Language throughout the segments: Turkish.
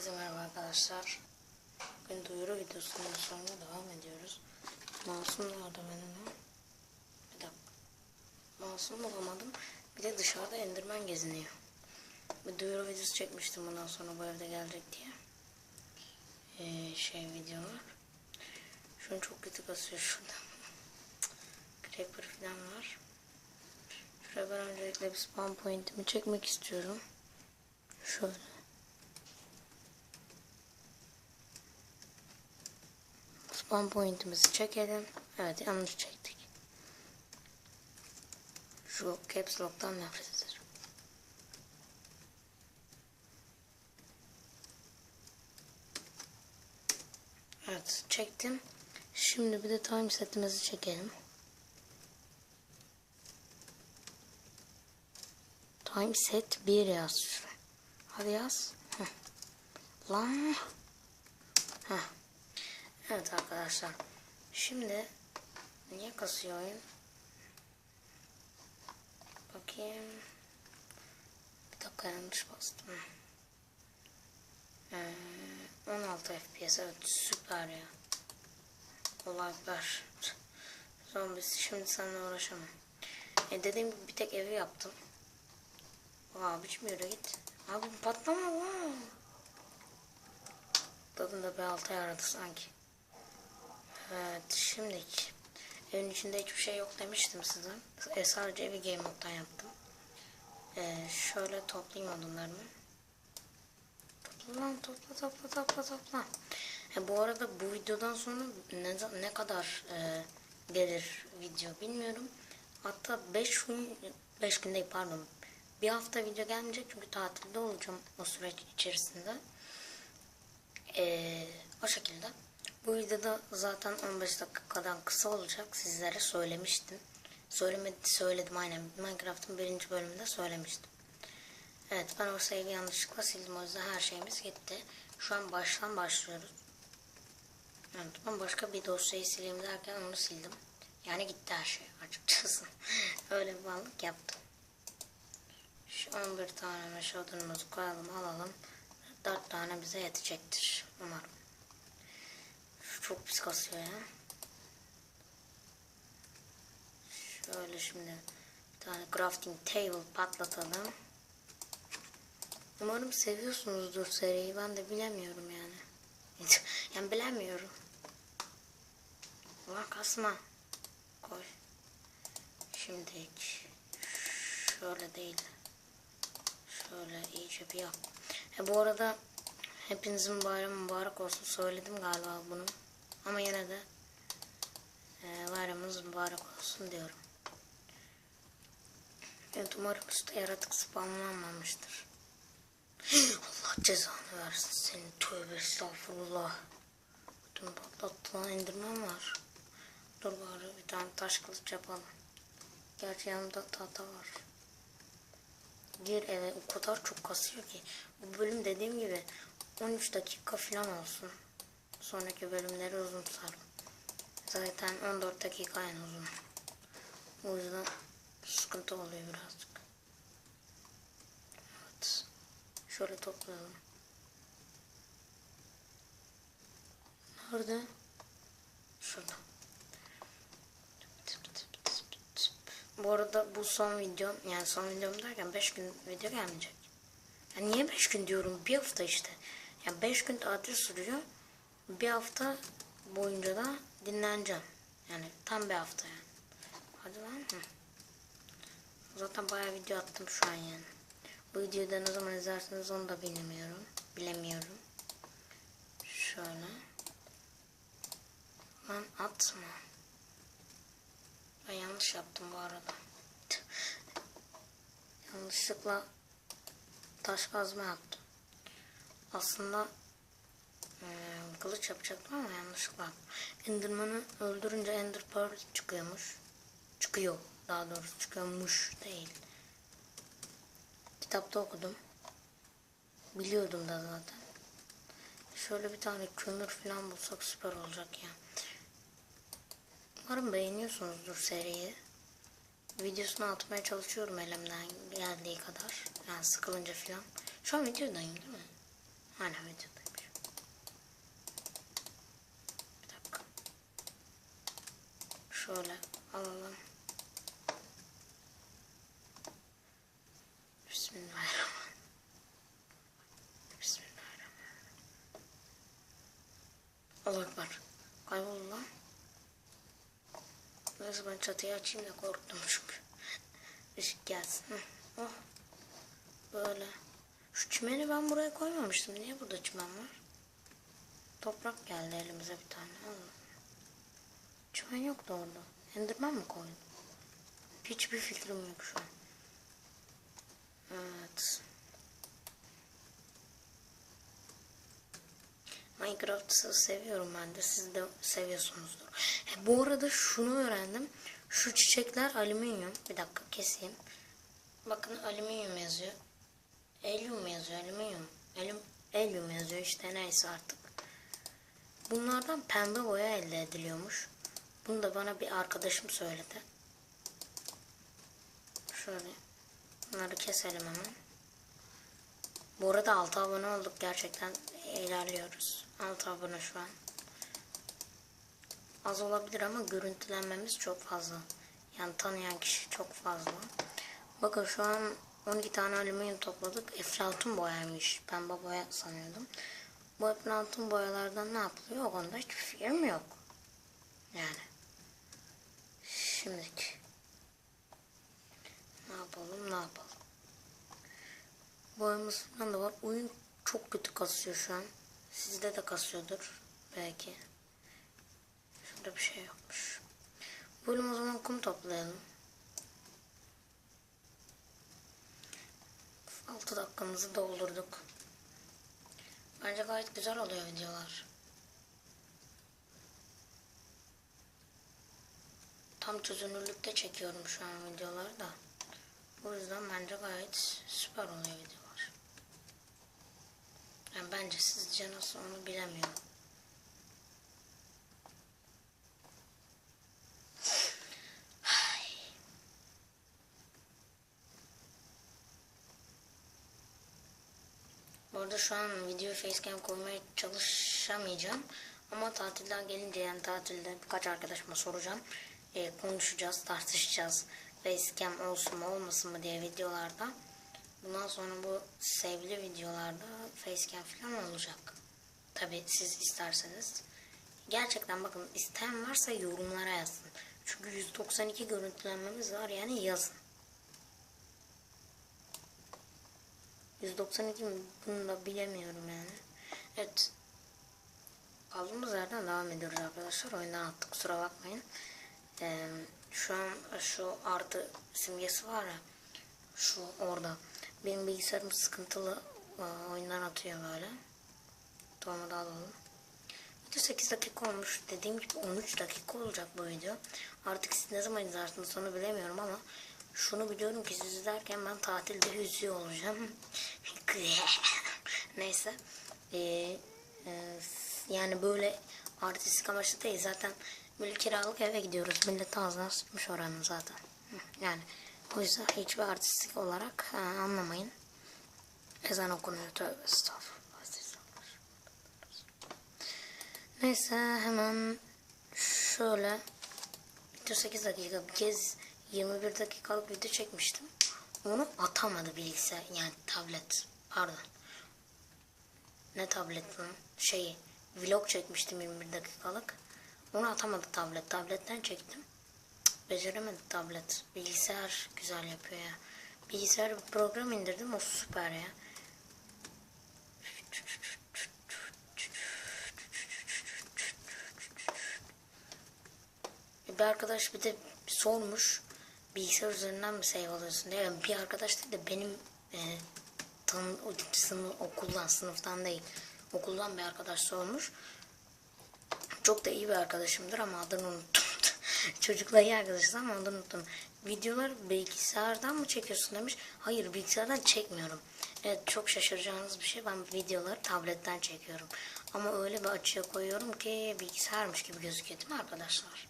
Herkese merhaba arkadaşlar. Bugün duyuru videosunun sonra devam ediyoruz. Masum nerede benim? Bir dakika. Masum bulamadım. Bir de dışarıda Enderman geziniyor. Bir duyuru videosu çekmiştim bundan sonra bu evde gelecek diye. Ee, şey videolar. Şu an çok kötü kasıyor şurada. Creeper falan var. Şuraya ben öncelikle bir spawn point'imi çekmek istiyorum. Şöyle. Spawn point'imizi çekelim. Evet yanlış çektik. Şu caps lock'tan nefret ederim. Evet çektim. Şimdi bir de time setimizi çekelim. Time set 1 yaz. Hadi yaz. Heh. Lan. Heh. Evet arkadaşlar. Şimdi niye kasıyor oyun? Bakayım. Bir dakika yanlış bastım. Ee, 16 FPS evet süper ya. Kolaylar. Zombisi şimdi seninle uğraşamam. E dediğim gibi bir tek evi yaptım. Aa biçim yürü git. Abi patlama lan. Tadında bir altı aradı sanki. Evet şimdiki. Evin içinde hiçbir şey yok demiştim size. E, sadece evi game moddan yaptım. E, şöyle toplayayım odunlarımı. Topla topla topla topla topla. E, bu arada bu videodan sonra ne, ne kadar e, gelir video bilmiyorum. Hatta 5 gün 5 gün değil pardon. Bir hafta video gelmeyecek çünkü tatilde olacağım o süreç içerisinde. E, o şekilde. Bu videoda zaten 15 dakikadan kısa olacak. Sizlere söylemiştim. Söylemedi, söyledim aynen. Minecraft'ın birinci bölümünde söylemiştim. Evet ben o save'i yanlışlıkla sildim. O yüzden her şeyimiz gitti. Şu an baştan başlıyoruz. Evet ben başka bir dosyayı sileyim derken onu sildim. Yani gitti her şey açıkçası. Öyle bir banlık yaptım. Şu 11 tane odunumuzu koyalım alalım. 4 tane bize yetecektir umarım. Çok pis kasıyor ya. Şöyle şimdi bir tane crafting table patlatalım. Umarım seviyorsunuzdur seriyi. Ben de bilemiyorum yani. yani bilemiyorum. Ulan kasma. Koy. Şimdi şöyle değil. Şöyle iyice bir yap. E bu arada hepinizin bayramı mübarek olsun. Söyledim galiba bunu. Ama yine de e, bayramınız mübarek olsun diyorum. Evet umarım üstte yaratık spamlanmamıştır. Allah cezanı versin senin tövbe estağfurullah. Bütün patlatılan indirmem var. Dur bari bir tane taş kılıç yapalım. Gerçi yanımda tahta var. Gir eve o kadar çok kasıyor ki. Bu bölüm dediğim gibi 13 dakika falan olsun. Sonraki bölümleri uzun tutarım. Zaten 14 dakika en uzun. O yüzden sıkıntı oluyor birazcık. Evet. Şöyle toplayalım. Nerede? Şurada. Bu arada bu son videom yani son videom derken 5 gün video gelmeyecek. Yani niye 5 gün diyorum? Bir hafta işte. Yani 5 gün tatil sürüyor. Bir hafta boyunca da dinleneceğim. Yani tam bir hafta yani. Hadi lan. Zaten bayağı video attım şu an yani. Bu videoyu da ne zaman izlersiniz onu da bilemiyorum. Bilemiyorum. Şöyle. Lan atma. Ben yanlış yaptım bu arada. Yanlışlıkla taş kazma yaptım. Aslında kılıç yapacaktım ama yanlışlıkla. Enderman'ı öldürünce Ender Pearl çıkıyormuş. Çıkıyor. Daha doğrusu çıkıyormuş değil. Kitapta okudum. Biliyordum da zaten. Şöyle bir tane kömür falan bulsak süper olacak ya. Umarım beğeniyorsunuzdur seriyi. Videosunu atmaya çalışıyorum elimden geldiği kadar. Yani sıkılınca falan. Şu an videodayım değil mi? Hala videoda. Şöyle alalım. Bismillahirrahmanirrahim. Bismillahirrahmanirrahim. Allah ekber. Ben çatıyı açayım da korktum çünkü. Işık gelsin. Oh. Böyle. Şu çimeni ben buraya koymamıştım. Niye burada çimen var? Toprak geldi elimize bir tane. Allah. Çimen yoktu orada. Enderman mi koydum? Hiçbir fikrim yok şu an. Evet. Minecraft'ı seviyorum ben de. Siz de seviyorsunuzdur. He, bu arada şunu öğrendim. Şu çiçekler alüminyum. Bir dakika keseyim. Bakın alüminyum yazıyor. Helyum yazıyor. Alüminyum. Elüm, helyum yazıyor işte neyse artık. Bunlardan pembe boya elde ediliyormuş. Bunu da bana bir arkadaşım söyledi. Şöyle. Bunları keselim hemen. Bu arada 6 abone olduk. Gerçekten ilerliyoruz. 6 abone şu an. Az olabilir ama görüntülenmemiz çok fazla. Yani tanıyan kişi çok fazla. Bakın şu an 12 tane alüminyum topladık. Eflatun boyaymış. Pembe boya sanıyordum. Bu eflatun boyalardan ne yapılıyor? O konuda hiçbir fikrim yok. Yani. Şimdiki. Ne yapalım ne yapalım. Boyamız da var. Oyun çok kötü kasıyor şu an. Sizde de kasıyordur. Belki. Şurada bir şey yokmuş. Bölüm o zaman kum toplayalım. 6 dakikamızı doldurduk. Bence gayet güzel oluyor videolar. Tam çözünürlükte çekiyorum şu an videoları da. O yüzden bence gayet süper oluyor videolar. Yani bence sizce nasıl onu bilemiyorum. Bu şu an video facecam koymaya çalışamayacağım. Ama tatilden gelince yani tatilde birkaç arkadaşıma soracağım. Ee, konuşacağız, tartışacağız. Facecam olsun mu olmasın mı diye videolarda. Bundan sonra bu sevgili videolarda facecam falan olacak. Tabi siz isterseniz. Gerçekten bakın isteyen varsa yorumlara yazsın. Çünkü 192 görüntülenmemiz var yani yazın. 192 mi? Bunu da bilemiyorum yani. Evet. Kaldığımız yerden devam ediyoruz arkadaşlar. Oyundan attık kusura bakmayın. Şu an şu artı simgesi var ya. Şu orada. Benim bilgisayarım sıkıntılı e, oyundan atıyor böyle. Doğru da alalım. Video 8 dakika olmuş. Dediğim gibi 13 dakika olacak bu video. Artık siz ne zaman izlersiniz onu bilemiyorum ama şunu biliyorum ki siz izlerken ben tatilde yüzüyor olacağım. Neyse. Ee, e, yani böyle artistik amaçlı değil. Zaten böyle kiralık eve gidiyoruz. Millet ağzına sıçmış oranın zaten. Yani o yüzden hiçbir artistik olarak ha, anlamayın. Ezan okunuyor. Tövbe estağfurullah. Neyse hemen şöyle video 8 dakika bir kez 21 dakikalık video çekmiştim. Onu atamadı bilgisayar yani tablet pardon. Ne tablet lan? Şeyi vlog çekmiştim 21 dakikalık. Onu atamadı tablet. Tabletten çektim. Cık, beceremedi tablet. Bilgisayar güzel yapıyor ya. Bilgisayar program indirdim o süper ya. Bir arkadaş bir de sormuş bilgisayar üzerinden mi save alıyorsun diye. Yani bir arkadaş değil de benim e, tanı, okuldan sınıftan değil okuldan bir arkadaş sormuş. Çok da iyi bir arkadaşımdır ama adını unuttum. Çocukla iyi arkadaşız ama adını unuttum. Videolar bilgisayardan mı çekiyorsun demiş. Hayır bilgisayardan çekmiyorum. Evet çok şaşıracağınız bir şey. Ben videoları tabletten çekiyorum. Ama öyle bir açıya koyuyorum ki bilgisayarmış gibi gözüküyor değil mi arkadaşlar?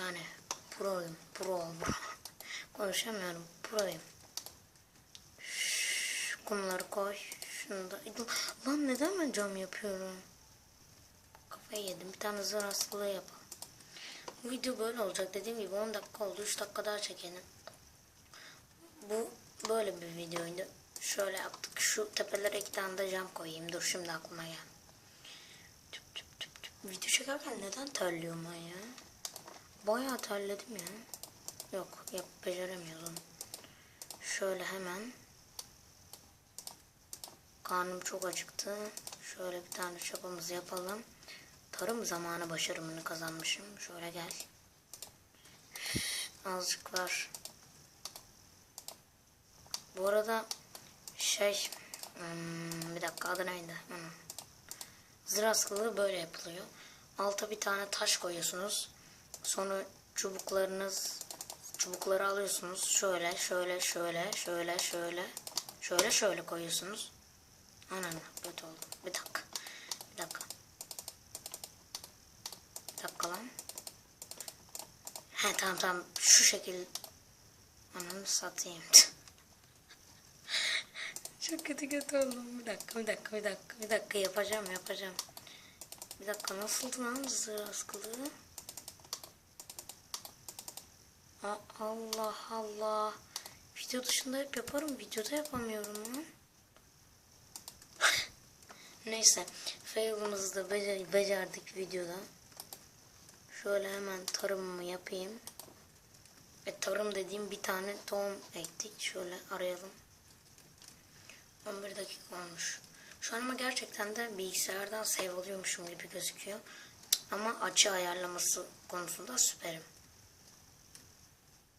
Yani proyum. Pro. Konuşamıyorum. Proyum. Şş, Kumları koy. Şunu da. Lan neden ben cam yapıyorum? Kafayı yedim. Bir tane zar hastalığı yapalım. Bu video böyle olacak. Dediğim gibi 10 dakika oldu. 3 dakika daha çekelim. Bu böyle bir videoydu. Şöyle yaptık. Şu tepelere iki tane de cam koyayım. Dur şimdi aklıma geldi. Tüp tüp tüp tüp. Video çekerken neden terliyorum ben ya? Bayağı terledim ya. Yok yap beceremiyoruz onu. Şöyle hemen. Karnım çok acıktı. Şöyle bir tane çapamızı yapalım. Tarım zamanı başarımını kazanmışım. Şöyle gel. Azıcık var. Bu arada şey hmm, bir dakika adı neydi? Hmm. Zırh askılığı böyle yapılıyor. Alta bir tane taş koyuyorsunuz. Sonra çubuklarınız çubukları alıyorsunuz. Şöyle şöyle şöyle şöyle şöyle şöyle şöyle koyuyorsunuz. Anam kötü oldu. Bir dakika. Bir dakika. Bir dakika lan. He tamam tamam şu şekil ananı satayım. Çok kötü kötü oldum. Bir dakika bir dakika bir dakika bir dakika yapacağım yapacağım. Bir dakika nasıldı lan zırh askılığı? Allah Allah. Video dışında hep yaparım. Videoda yapamıyorum lan. Neyse. Fail'ımızı da becer becerdik videoda. Şöyle hemen tarımımı yapayım. Ve tarım dediğim bir tane tohum ektik. Şöyle arayalım. 11 dakika olmuş. Şu an ama gerçekten de bilgisayardan save alıyormuşum gibi gözüküyor. Ama açı ayarlaması konusunda süperim.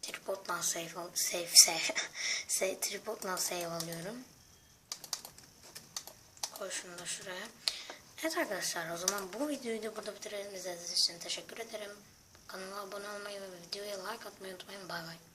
Tripod'dan save, al save, save, save, tripod'dan save alıyorum. Koy şunu da şuraya. Evet arkadaşlar o zaman bu videoyu da burada bitirelim. İzlediğiniz için teşekkür ederim. Kanala abone olmayı ve videoya like atmayı unutmayın. Bay bay.